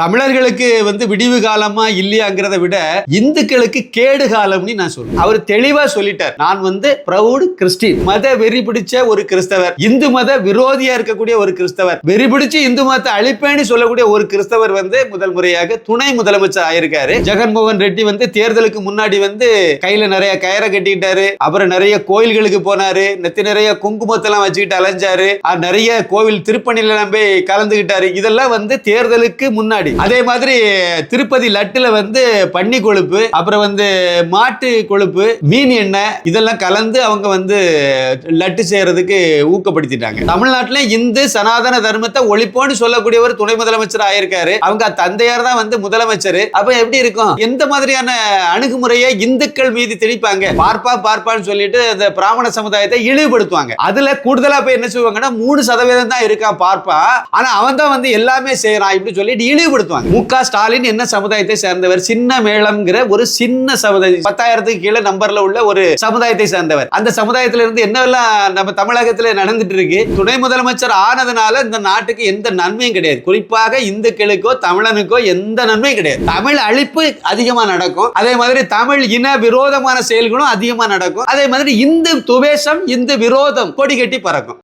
தமிழர்களுக்கு வந்து விடிவு காலமா இல்லையாங்கிறத விட இந்துக்களுக்கு கேடு காலம்னு நான் சொல்றேன். அவர் தெளிவா சொல்லிட்டார். நான் வந்து ப்ரௌடு கிறிஸ்டின். மத வெறி பிடிச்ச ஒரு கிறிஸ்தவர். இந்து மத விரோதியா இருக்கக்கூடிய ஒரு கிறிஸ்தவர். வெறி பிடிச்சு இந்து மதத்தை அழிப்பேன்னு சொல்லக்கூடிய ஒரு கிறிஸ்தவர் வந்து முதல் முறையாக துணை முதலமைச்சர் ஆயிருக்காரு. ஜெகன்மோகன் ரெட்டி வந்து தேர்தலுக்கு முன்னாடி வந்து கையில நிறைய கயரை கட்டிக்கிட்டாரு அப்புறம் நிறைய கோயில்களுக்கு போனாரு. நெத்தி நிறைய குங்குமத்தெல்லாம் வச்சுக்கிட்டு அலைஞ்சாரு. நிறைய கோவில் திருப்பணில போய் கலந்துகிட்டாரு இதெல்லாம் வந்து தேர்தலுக்கு முன்னாடி அதே மாதிரி திருப்பதி லட்டுல வந்து பன்னி கொழுப்பு அப்புறம் வந்து மாட்டு கொழுப்பு மீன் எண்ணெய் இதெல்லாம் கலந்து அவங்க வந்து லட்டு செய்யறதுக்கு ஊக்கப்படுத்திட்டாங்க. தமிழ்நாட்டில் இந்து சனாதன தர்மத்தை ஒழிப்போன்னு சொல்லக்கூடிய ஒரு துணை முதலமைச்சர் ஆயிருக்காரு. அவங்க தந்தையார் தான் வந்து முதலமைச்சர். அப்ப எப்படி இருக்கும்? எந்த மாதிரியான அணுகுமுறையை இந்துக்கள் மீது திணிப்பாங்க பார்ப்பா பார்ப்பான்னு சொல்லிட்டு அந்த பிராமண சமுதாயத்தை இழிவுபடுத்துவாங்க. அதுல கூடுதலா போய் என்ன செய்வாங்கன்னா மூணு சதவீதம் தான் இருக்கான் பார்ப்பா. ஆனா அவன் தான் வந்து எல்லாமே செய்யறான் இப்படி சொல்லிட்டு இழிவுபடுத்துவாங்க மு க ஸ்டாலின் என்ன சமுதாயத்தை சேர்ந்தவர்? சின்ன மேளம்ங்கிற ஒரு சின்ன சமுதாயம் பத்தாயிரத்துக்கு கீழே நம்பர்ல உள்ள ஒரு சமுதாயத்தை சேர்ந்தவர். அந்த சமுதாயத்தில இருந்து என்னெல்லாம் நம்ம தமிழகத்துல நடந்துட்டு இருக்கு துணை முதலமைச்சர் ஆனதுனால இந்த நாட்டுக்கு எந்த நன்மையும் கிடையாது. குறிப்பாக இந்துக்களுக்கோ தமிழனுக்கோ எந்த நன்மையும் கிடையாது. தமிழ் அழிப்பு அதிகமா நடக்கும். அதே மாதிரி தமிழ் இன விரோதமான செயல்களும் அதிகமா நடக்கும். அதே மாதிரி இந்து துவேஷம் இந்து விரோதம் கொடி கட்டி பறக்கும்.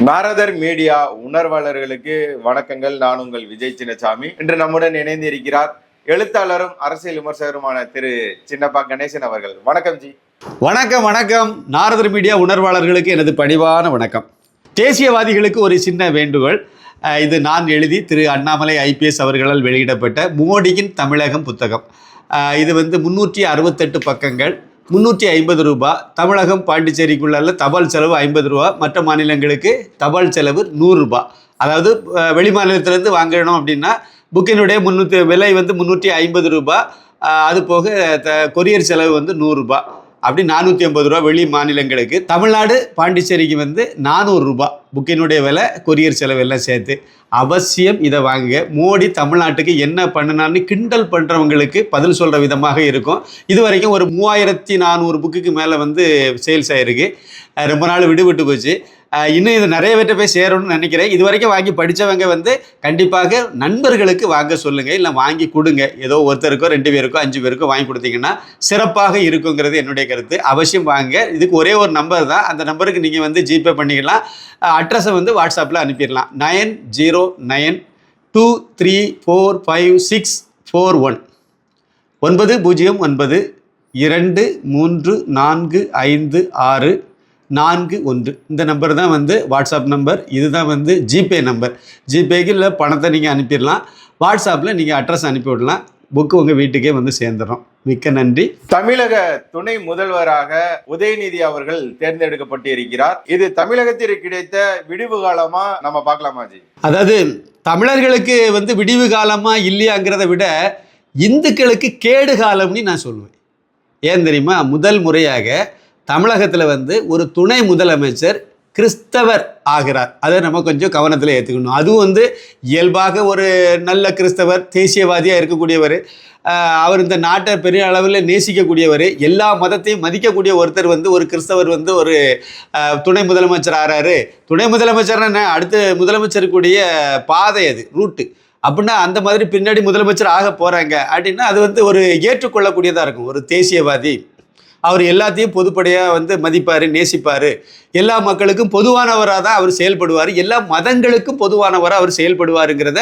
நாரதர் மீடியா உணர்வாளர்களுக்கு வணக்கங்கள். நான் உங்கள் விஜய் சின்னசாமி. இன்று நம்முடன் இணைந்து இருக்கிறார் எழுத்தாளரும் அரசியல் விமர்சகருமான திரு சின்னப்பா கணேசன் அவர்கள். வணக்கம் ஜி. வணக்கம் வணக்கம். நாரதர் மீடியா உணர்வாளர்களுக்கு எனது பணிவான வணக்கம். தேசியவாதிகளுக்கு ஒரு சின்ன வேண்டுகோள். இது நான் எழுதி திரு அண்ணாமலை ஐபிஎஸ் அவர்களால் வெளியிடப்பட்ட மோடியின் தமிழகம் புத்தகம். இது வந்து முன்னூற்றி அறுபத்தெட்டு பக்கங்கள். முந்நூற்றி ஐம்பது ரூபா. தமிழகம் பாண்டிச்சேரிக்குள்ள தபால் செலவு ஐம்பது ரூபா. மற்ற மாநிலங்களுக்கு தபால் செலவு நூறுரூபா அதாவது வெளி மாநிலத்திலேருந்து வாங்கணும் அப்படின்னா புக்கினுடைய முந்நூற்றி விலை வந்து முந்நூற்றி ஐம்பது ரூபா. அது போக த கொரியர் செலவு வந்து நூறுரூபா அப்படி நானூற்றி ஐம்பது ரூபா வெளி மாநிலங்களுக்கு. தமிழ்நாடு பாண்டிச்சேரிக்கு வந்து நானூறு ரூபா. புக்கினுடைய விலை கொரியர் செலவு எல்லாம் சேர்த்து. அவசியம் இதை வாங்க மோடி தமிழ்நாட்டுக்கு என்ன பண்ணினான்னு கிண்டல் பண்ணுறவங்களுக்கு பதில் சொல்கிற விதமாக இருக்கும். இது வரைக்கும் ஒரு மூவாயிரத்தி நானூறு புக்குக்கு மேலே வந்து சேல்ஸ் ஆகிருக்கு ரொம்ப நாள் விடுபட்டு போச்சு. இன்னும் இது நிறைய பேர்ட்ட போய் சேரணும்னு நினைக்கிறேன். இது வரைக்கும் வாங்கி படித்தவங்க வந்து கண்டிப்பாக நண்பர்களுக்கு வாங்க சொல்லுங்கள் இல்லை வாங்கி கொடுங்க. ஏதோ ஒருத்தருக்கோ ரெண்டு பேருக்கோ அஞ்சு பேருக்கோ வாங்கி கொடுத்தீங்கன்னா சிறப்பாக இருக்குங்கிறது என்னுடைய கருத்து. அவசியம் வாங்க. இதுக்கு ஒரே ஒரு நம்பர் தான். அந்த நம்பருக்கு நீங்கள் வந்து ஜிபே பண்ணிக்கலாம். அட்ரஸை வந்து வாட்ஸ்அப்பில் அனுப்பிடலாம். Nine zero nine two three four five six four one. ஒன்பது பூஜ்ஜியம் ஒன்பது இரண்டு மூன்று நான்கு ஐந்து ஆறு நான்கு ஒன்று. இந்த நம்பர் தான் வந்து வாட்ஸ்அப் நம்பர் இதுதான் வந்து ஜிபே நம்பர் ஜிபேக்கு இல்லை பணத்தை நீங்கள் அனுப்பிடலாம். வாட்ஸ்அப்பில் நீங்கள் அட்ரஸ் அனுப்பி விடலாம். புக்கு உங்கள் வீட்டுக்கே வந்து சேர்ந்துடும் மிக்க நன்றி. தமிழக துணை முதல்வராக உதயநிதி அவர்கள் தேர்ந்தெடுக்கப்பட்டு இருக்கிறார் இது தமிழகத்திற்கு கிடைத்த விடிவு காலமா? நம்ம பார்க்கலாமா ஜி? அதாவது தமிழர்களுக்கு வந்து விடிவு காலமா இல்லையாங்கிறத விட இந்துக்களுக்கு கேடு காலம்னு நான் சொல்லுவேன். ஏன் தெரியுமா? முதல் முறையாக தமிழகத்தில் வந்து ஒரு துணை முதலமைச்சர் கிறிஸ்தவர் ஆகிறார். அதை நம்ம கொஞ்சம் கவனத்தில் ஏற்றுக்கணும் அதுவும் வந்து இயல்பாக ஒரு நல்ல கிறிஸ்தவர் தேசியவாதியாக இருக்கக்கூடியவர் அவர் இந்த நாட்டை பெரிய அளவில் நேசிக்கக்கூடியவர் எல்லா மதத்தையும் மதிக்கக்கூடிய ஒருத்தர் வந்து ஒரு கிறிஸ்தவர் வந்து ஒரு துணை முதலமைச்சர் ஆறாரு. துணை முதலமைச்சர்னா என்ன? அடுத்த முதலமைச்சருக்குடைய பாதை அது ரூட்டு அப்படின்னா அந்த மாதிரி பின்னாடி முதலமைச்சர் ஆக போகிறாங்க அப்படின்னா அது வந்து ஒரு ஏற்றுக்கொள்ளக்கூடியதாக இருக்கும். ஒரு தேசியவாதி. அவர் எல்லாத்தையும் பொதுப்படையாக வந்து மதிப்பார் நேசிப்பார். எல்லா மக்களுக்கும் பொதுவானவராக தான் அவர் செயல்படுவார். எல்லா மதங்களுக்கும் பொதுவானவராக அவர் செயல்படுவாருங்கிறத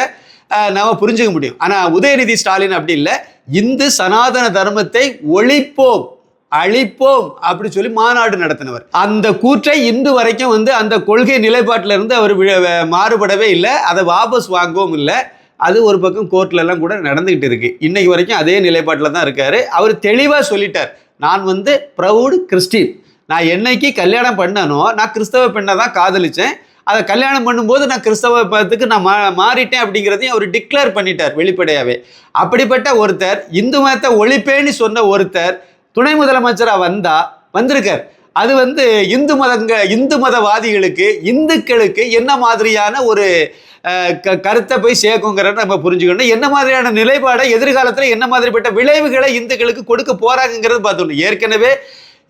நாம் புரிஞ்சுக்க முடியும். ஆனால் உதயநிதி ஸ்டாலின் அப்படி இல்லை. இந்து சனாதன தர்மத்தை ஒழிப்போம் அழிப்போம் அப்படி சொல்லி மாநாடு நடத்தினவர். அந்த கூற்றை இன்று வரைக்கும் வந்து அந்த கொள்கை நிலைப்பாட்டில இருந்து அவர் வி- மாறுபடவே இல்லை. அதை வாபஸ் வாங்கவும் இல்லை. அது ஒரு பக்கம் கோர்ட்ல எல்லாம் கூட நடந்துகிட்டு இருக்கு. இன்னைக்கு வரைக்கும் அதே நிலைப்பாட்டில் தான் இருக்காரு. அவர் தெளிவாக சொல்லிட்டார். நான் வந்து ப்ரௌடு கிறிஸ்டின். நான் என்னைக்கு கல்யாணம் பண்ணனோ நான் கிறிஸ்தவ பெண்ணை தான் காதலிச்சேன். அதை கல்யாணம் பண்ணும்போது நான் கிறிஸ்தவ மதத்துக்கு நான் மா மாறிட்டேன் அப்படிங்கிறதையும் அவர் டிக்ளேர் பண்ணிட்டார் வெளிப்படையாகவே அப்படிப்பட்ட ஒருத்தர் இந்து மதத்தை ஒழிப்பேன்னு சொன்ன ஒருத்தர் துணை முதலமைச்சராக வந்தா வந்திருக்கார். அது வந்து இந்து மதங்க இந்து மதவாதிகளுக்கு இந்துக்களுக்கு என்ன மாதிரியான ஒரு கருத்தை போய் சேர்க்குங்கிறத நம்ம புரிஞ்சுக்கணும். என்ன மாதிரியான நிலைப்பாடை எதிர்காலத்தில் என்ன மாதிரிப்பட்ட விளைவுகளை இந்துக்களுக்கு கொடுக்க போறாங்கிறது பார்த்தோம் ஏற்கனவே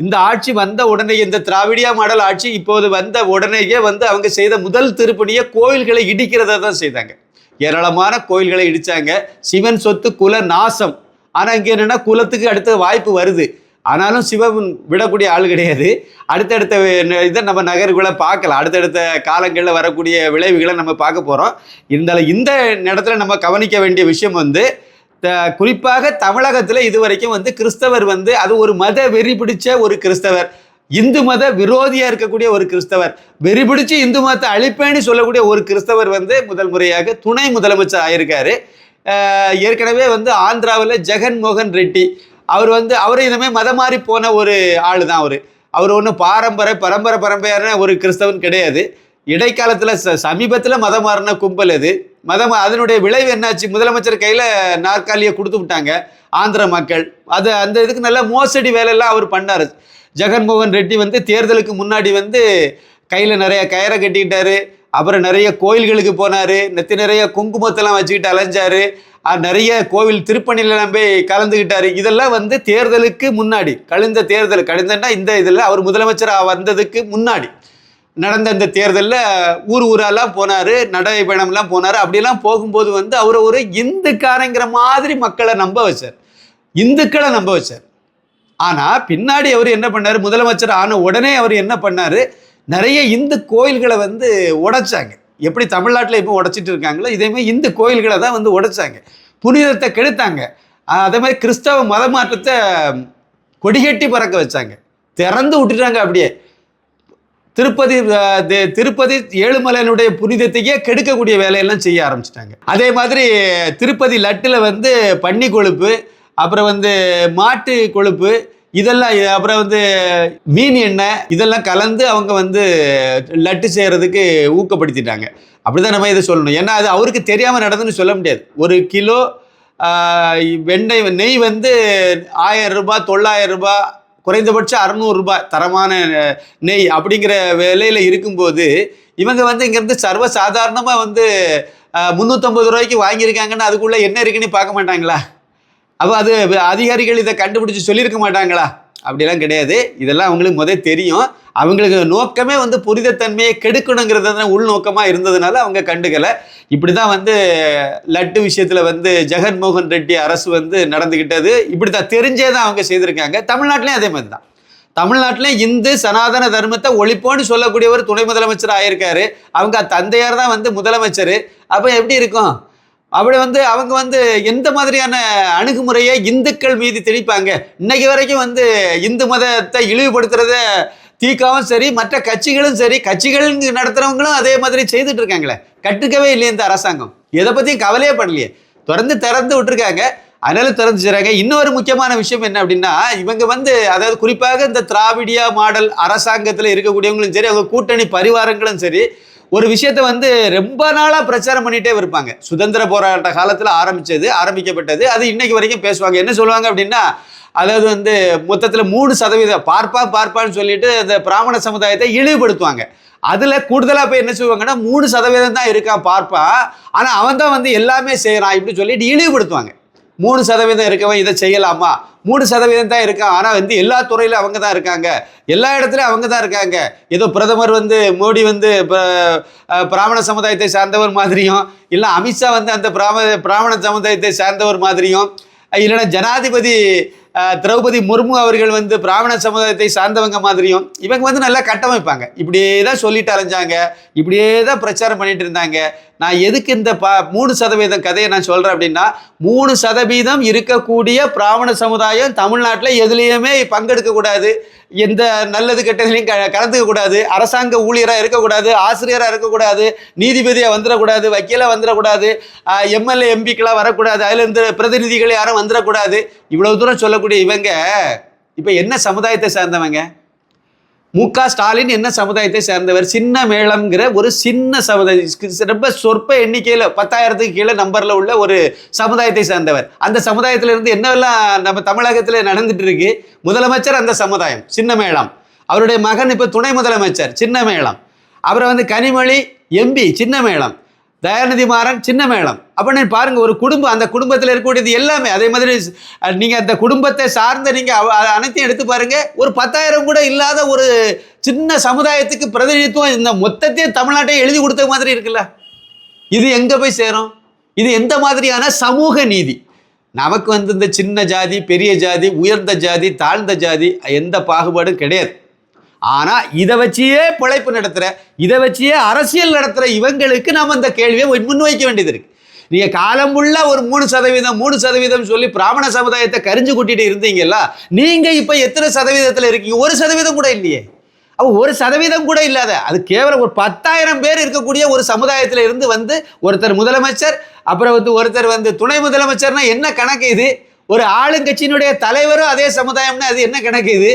இந்த ஆட்சி வந்த உடனே இந்த திராவிடியா மாடல் ஆட்சி இப்போது வந்த உடனேயே வந்து அவங்க செய்த முதல் திருப்பணியை கோயில்களை இடிக்கிறத தான் செய்தாங்க. ஏராளமான கோயில்களை இடித்தாங்க சிவன் சொத்து குல நாசம். ஆனால் இங்கே என்னென்னா குலத்துக்கு அடுத்த வாய்ப்பு வருது. ஆனாலும் சிவன் விடக்கூடிய ஆள் கிடையாது. அடுத்தடுத்த இதை நம்ம நகர்களை பார்க்கலாம். அடுத்தடுத்த காலங்களில் வரக்கூடிய விளைவுகளை நம்ம பார்க்க போகிறோம் இருந்தாலும் இந்த இடத்துல நம்ம கவனிக்க வேண்டிய விஷயம் வந்து த- குறிப்பாக தமிழகத்தில் இதுவரைக்கும் வந்து கிறிஸ்தவர் வந்து அது ஒரு மத வெறி பிடிச்ச ஒரு கிறிஸ்தவர். இந்து மத விரோதியாக இருக்கக்கூடிய ஒரு கிறிஸ்தவர். வெறி பிடிச்சு இந்து மதத்தை அழிப்பேன்னு சொல்லக்கூடிய ஒரு கிறிஸ்தவர் வந்து முதல் முறையாக துணை முதலமைச்சர் ஆயிருக்காரு. ஏற்கனவே வந்து ஆந்திராவில் ஜெகன் மோகன் ரெட்டி. அவர் வந்து அவர் இதுமே மதம் மாறி போன ஒரு ஆள் தான் அவர். அவர் ஒன்றும் பாரம்பரை பரம்பரை பரம்பரையான ஒரு கிறிஸ்தவன் கிடையாது. இடைக்காலத்தில் ச சமீபத்தில் மதம் மாறின கும்பல் அது மதம் அதனுடைய விளைவு என்னாச்சு? முதலமைச்சர் கையில் நாற்காலியை கொடுத்து விட்டாங்க ஆந்திர மக்கள். அது அந்த இதுக்கு நல்ல மோசடி வேலையெல்லாம் அவர் பண்ணார். ஜெகன்மோகன் ரெட்டி வந்து தேர்தலுக்கு முன்னாடி வந்து கையில் நிறைய கயரை கட்டிக்கிட்டாரு. அப்புறம் நிறைய கோயில்களுக்கு போனார். நெத்தி நிறைய குங்குமத்தெல்லாம் வச்சுக்கிட்டு அலைஞ்சாரு. நிறைய கோவில் திருப்பணிலாம் போய் கலந்துக்கிட்டாரு இதெல்லாம் வந்து தேர்தலுக்கு முன்னாடி கழிந்த தேர்தல் கழிந்தன்னா இந்த இதில் அவர் முதலமைச்சராக வந்ததுக்கு முன்னாடி நடந்த இந்த தேர்தலில் ஊர் ஊரெல்லாம் போனார் நடைபயணம்லாம் போனார். அப்படிலாம் போகும்போது வந்து அவர் ஒரு இந்துக்காரங்கிற மாதிரி மக்களை நம்ப வச்சார். இந்துக்களை நம்ப வச்சார். ஆனால் பின்னாடி அவர் என்ன பண்ணார்? முதலமைச்சர் ஆன உடனே அவர் என்ன பண்ணார்? நிறைய இந்து கோயில்களை வந்து உடைச்சாங்க. எப்படி தமிழ்நாட்டில் இப்போ உடைச்சிட்டு இருக்காங்களோ இதேமாதிரி இந்து கோயில்களை தான் வந்து உடைச்சாங்க. புனிதத்தை கெடுத்தாங்க. அதே மாதிரி கிறிஸ்தவ மத மாற்றத்தை கொடிகட்டி பறக்க வச்சாங்க. திறந்து விட்டுட்டாங்க அப்படியே. திருப்பதி திருப்பதி ஏழுமலையனுடைய புனிதத்தையே கெடுக்கக்கூடிய வேலையெல்லாம் செய்ய ஆரம்பிச்சிட்டாங்க. அதே மாதிரி திருப்பதி லட்டில் வந்து பன்னி கொழுப்பு அப்புறம் வந்து மாட்டு கொழுப்பு இதெல்லாம் அப்புறம் வந்து மீன் எண்ணெய் இதெல்லாம் கலந்து அவங்க வந்து லட்டு செய்கிறதுக்கு ஊக்கப்படுத்திட்டாங்க. அப்படிதான் நம்ம இதை சொல்லணும். ஏன்னா அது அவருக்கு தெரியாமல் நடந்துன்னு சொல்ல முடியாது. ஒரு கிலோ வெண்ணெய் நெய் வந்து ஆயிரம் ரூபாய் தொள்ளாயிரம் ரூபாய் குறைந்தபட்சம் அறநூறுரூபா தரமான நெய் அப்படிங்கிற விலையில் இருக்கும்போது இவங்க வந்து இங்கேருந்து சர்வ சாதாரணமாக வந்து முந்நூற்றம்பது ரூபாய்க்கு வாங்கியிருக்காங்கன்னு அதுக்குள்ளே என்ன இருக்குன்னு பார்க்க மாட்டாங்களா? அப்போ அது அதிகாரிகள் இதை கண்டுபிடிச்சி சொல்லியிருக்க மாட்டாங்களா? அப்படிலாம் கிடையாது. இதெல்லாம் அவங்களுக்கு முதல் தெரியும். அவங்களுக்கு நோக்கமே வந்து புரிதத்தன்மையை கெடுக்கணுங்கிறது தான் உள்நோக்கமாக இருந்ததுனால அவங்க கண்டுக்கலை. இப்படி தான் வந்து லட்டு விஷயத்தில் வந்து ஜெகன்மோகன் ரெட்டி அரசு வந்து நடந்துக்கிட்டது இப்படி தான் தெரிஞ்சே தான் அவங்க செய்திருக்காங்க. தமிழ்நாட்டிலையும் அதே மாதிரி தான். தமிழ்நாட்டிலையும் இந்து சனாதன தர்மத்தை ஒழிப்போன்னு சொல்லக்கூடியவர் துணை முதலமைச்சர் ஆயிருக்காரு. அவங்க தந்தையார் தான் வந்து முதலமைச்சர். அப்போ எப்படி இருக்கும்? அப்படி வந்து அவங்க வந்து எந்த மாதிரியான அணுகுமுறையை இந்துக்கள் மீது திணிப்பாங்க இன்னைக்கு வரைக்கும் வந்து இந்து மதத்தை இழிவுபடுத்துறத தீக்காவும் சரி மற்ற கட்சிகளும் சரி கட்சிகள் நடத்துறவங்களும் அதே மாதிரி செய்துட்டு இருக்காங்களே. கட்டுக்கவே இல்லையே இந்த அரசாங்கம். எதை பற்றியும் கவலையே பண்ணலையே திறந்து திறந்து விட்டுருக்காங்க. அதனால திறந்துச்சுறாங்க இன்னொரு முக்கியமான விஷயம் என்ன அப்படின்னா இவங்க வந்து அதாவது குறிப்பாக இந்த திராவிடியா மாடல் அரசாங்கத்தில் இருக்கக்கூடியவங்களும் சரி அவங்க கூட்டணி பரிவாரங்களும் சரி ஒரு விஷயத்த வந்து ரொம்ப நாளாக பிரச்சாரம் பண்ணிகிட்டே இருப்பாங்க. சுதந்திர போராட்ட காலத்தில் ஆரம்பித்தது ஆரம்பிக்கப்பட்டது அது இன்னைக்கு வரைக்கும் பேசுவாங்க. என்ன சொல்லுவாங்க அப்படின்னா அதாவது வந்து மொத்தத்தில் மூணு சதவீதம் பார்ப்பா பார்ப்பான்னு சொல்லிட்டு அந்த பிராமண சமுதாயத்தை இழிவுபடுத்துவாங்க. அதில் கூடுதலாக போய் என்ன செய்வாங்கன்னா மூணு சதவீதம் தான் இருக்கான் பார்ப்பா. ஆனால் அவன் தான் வந்து எல்லாமே செய்கிறான் இப்படி சொல்லிட்டு இழிவுபடுத்துவாங்க. மூணு சதவீதம் இருக்கவன் இதை செய்யலாமா? மூணு சதவீதம் தான் இருக்கான். ஆனால் வந்து எல்லா துறையிலும் அவங்க தான் இருக்காங்க. எல்லா இடத்துலையும் அவங்க தான் இருக்காங்க. ஏதோ பிரதமர் வந்து மோடி வந்து ப- பிராமண சமுதாயத்தை சார்ந்தவர் மாதிரியும் இல்லை அமித்ஷா வந்து அந்த பிராம பிராமண சமுதாயத்தை சார்ந்தவர் மாதிரியும் இல்லைன்னா ஜனாதிபதி திரௌபதி முர்மு அவர்கள் வந்து பிராமண சமுதாயத்தை சார்ந்தவங்க மாதிரியும் இவங்க வந்து நல்லா கட்டமைப்பாங்க. இப்படியே தான் சொல்லிட்டு அலைஞ்சாங்க. இப்படியே தான் பிரச்சாரம் பண்ணிட்டு இருந்தாங்க. நான் எதுக்கு இந்த ப மூணு சதவீதம் கதையை நான் சொல்கிறேன் அப்படின்னா மூணு சதவீதம் இருக்கக்கூடிய பிராமண சமுதாயம் தமிழ்நாட்டில் எதுலேயுமே பங்கெடுக்கக்கூடாது எந்த நல்லது கெட்டதுலையும் க கலந்துக்க கூடாது. அரசாங்க ஊழியராக இருக்கக்கூடாது. ஆசிரியராக இருக்கக்கூடாது. நீதிபதியாக வந்துடக்கூடாது. வக்கீலாக வந்துடக்கூடாது. எம்எல்ஏ எம்பிக்கெலாம் வரக்கூடாது. அதிலிருந்து பிரதிநிதிகள் யாரும் வந்துடக்கூடாது. இவ்வளோ தூரம் சொல்லக்கூடிய இவங்க இப்போ என்ன சமுதாயத்தை சேர்ந்தவங்க? மு க ஸ்டாலின் என்ன சமுதாயத்தை சேர்ந்தவர்? சின்ன மேளம்ங்கிற ஒரு சின்ன சமுதாய ரொம்ப சொற்ப எண்ணிக்கையில் பத்தாயிரத்துக்கு கீழே நம்பரில் உள்ள ஒரு சமுதாயத்தை சேர்ந்தவர். அந்த சமுதாயத்திலிருந்து என்னவெல்லாம் நம்ம தமிழகத்தில் நடந்துட்டு இருக்கு? முதலமைச்சர் அந்த சமுதாயம் சின்ன மேளம். அவருடைய மகன் இப்போ துணை முதலமைச்சர் சின்ன மேளம். அப்புறம் வந்து கனிமொழி எம்பி சின்ன மேளம். தயாநிதி மாறன் சின்ன மேளம். அப்படின்னு பாருங்க ஒரு குடும்பம் அந்த குடும்பத்தில் இருக்கக்கூடியது எல்லாமே அதே மாதிரி நீங்கள் அந்த குடும்பத்தை சார்ந்த நீங்கள் அனைத்தையும் எடுத்து பாருங்க ஒரு பத்தாயிரம் கூட இல்லாத ஒரு சின்ன சமுதாயத்துக்கு பிரதிநிதித்துவம் இந்த மொத்தத்தையும் தமிழ்நாட்டையும் எழுதி கொடுத்த மாதிரி இருக்குல்ல? இது எங்கே போய் சேரும்? இது எந்த மாதிரியான சமூக நீதி? நமக்கு வந்து இந்த சின்ன ஜாதி பெரிய ஜாதி உயர்ந்த ஜாதி தாழ்ந்த ஜாதி எந்த பாகுபாடும் கிடையாது. ஆனால் இதை வச்சியே பிழைப்பு நடத்துகிற இதை வச்சியே அரசியல் நடத்துகிற இவங்களுக்கு நாம் அந்த கேள்வியை முன்வைக்க வேண்டியது இருக்கு. நீங்கள் காலம் உள்ள ஒரு மூணு சதவீதம் மூணு சதவீதம் சொல்லி பிராமண சமுதாயத்தை கரிஞ்சு கூட்டிட்டு இருந்தீங்கல்ல நீங்கள் இப்போ எத்தனை சதவீதத்தில் இருக்கீங்க? ஒரு சதவீதம் கூட இல்லையே. அப்போ ஒரு சதவீதம் கூட இல்லாத அது கேவலம் ஒரு பத்தாயிரம் பேர் இருக்கக்கூடிய ஒரு சமுதாயத்தில் இருந்து வந்து ஒருத்தர் முதலமைச்சர் அப்புறம் வந்து ஒருத்தர் வந்து துணை முதலமைச்சர்னா என்ன கணக்கு இது? ஒரு ஆளுங்கட்சியினுடைய தலைவரும் அதே சமுதாயம்னா அது என்ன கணக்கு இது?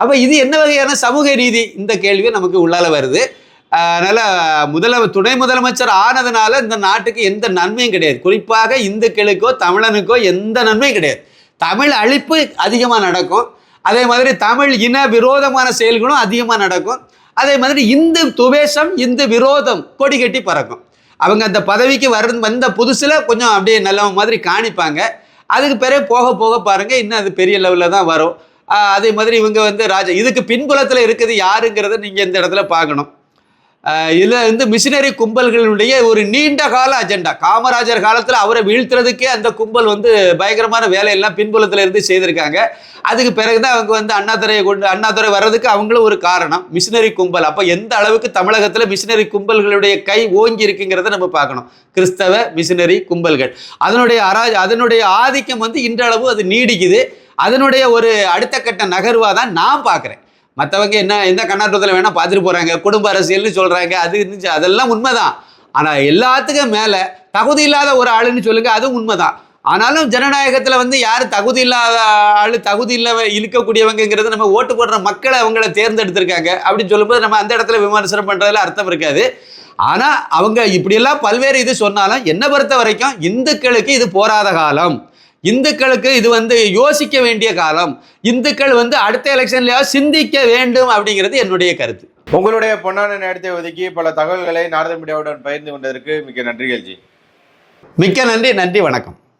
அப்போ இது என்ன வகையான சமூக நீதி? இந்த கேள்வி நமக்கு உள்ளால வருது. அதனால் முதல துணை முதலமைச்சர் ஆனதுனால இந்த நாட்டுக்கு எந்த நன்மையும் கிடையாது. குறிப்பாக இந்துக்களுக்கோ தமிழனுக்கோ எந்த நன்மையும் கிடையாது. தமிழ் அழிப்பு அதிகமாக நடக்கும். அதே மாதிரி தமிழ் இன விரோதமான செயல்களும் அதிகமாக நடக்கும். அதே மாதிரி இந்து துவேஷம் இந்து விரோதம் கொடி கட்டி பறக்கும். அவங்க அந்த பதவிக்கு வர வந்த புதுசில் கொஞ்சம் அப்படியே நல்ல மாதிரி காணிப்பாங்க. அதுக்கு பிறகு போக போக பாருங்கள் இன்னும் அது பெரிய லெவலில் தான் வரும். அதே மாதிரி இவங்க வந்து ராஜா. இதுக்கு பின்புலத்தில் இருக்குது யாருங்கிறத நீங்கள் இந்த இடத்துல பார்க்கணும். இதில் வந்து மிஷினரி கும்பல்களுடைய ஒரு நீண்ட கால அஜெண்டா. காமராஜர் காலத்தில் அவரை வீழ்த்துறதுக்கே அந்த கும்பல் வந்து பயங்கரமான வேலையெல்லாம் பின்புலத்தில் இருந்து செய்திருக்காங்க. அதுக்கு பிறகுதான் அவங்க வந்து அண்ணாதுரையை கொண்டு அண்ணாதுரை வர்றதுக்கு அவங்களும் ஒரு காரணம். மிஷினரி கும்பல். அப்போ எந்த அளவுக்கு தமிழகத்தில் மிஷினரி கும்பல்களுடைய கை ஓங்கி இருக்குங்கிறத நம்ம பார்க்கணும். கிறிஸ்தவ மிஷினரி கும்பல்கள். அதனுடைய அரா அதனுடைய ஆதிக்கம் வந்து இன்றளவு அது நீடிக்குது. அதனுடைய ஒரு அடுத்த கட்ட நகர்வாக தான் நான் பார்க்குறேன். மற்றவங்க என்ன எந்த கண்ணாட்டத்தில் வேணால் பார்த்துட்டு போகிறாங்க குடும்ப அரசியல்னு சொல்கிறாங்க அது இருந்துச்சு அதெல்லாம் உண்மைதான். ஆனால் எல்லாத்துக்கும் மேலே தகுதி இல்லாத ஒரு ஆளுன்னு சொல்லுங்க அதுவும் உண்மைதான். ஆனாலும் ஜனநாயகத்தில் வந்து யார் தகுதி இல்லாத ஆள் தகுதி இல்ல இழுக்கக்கூடியவங்கிறது நம்ம ஓட்டு போடுற மக்களை அவங்கள தேர்ந்தெடுத்திருக்காங்க அப்படின்னு சொல்லும்போது நம்ம அந்த இடத்துல விமர்சனம் பண்ணுறதுல அர்த்தம் இருக்காது. ஆனால் அவங்க இப்படியெல்லாம் பல்வேறு இது சொன்னாலும் என்னை பொறுத்த வரைக்கும் இந்துக்களுக்கு இது போராத காலம். இந்துக்களுக்கு இது வந்து யோசிக்க வேண்டிய காலம். இந்துக்கள் வந்து அடுத்த எலெக்ஷன்லயாவது சிந்திக்க வேண்டும் அப்படிங்கிறது என்னுடைய கருத்து. உங்களுடைய பொன்னான நேரத்தை ஒதுக்கி பல தகவல்களை நாரத மீடியாவுடன் பகிர்ந்து கொண்டதற்கு மிக்க நன்றிகள் ஜி. மிக்க நன்றி நன்றி வணக்கம்.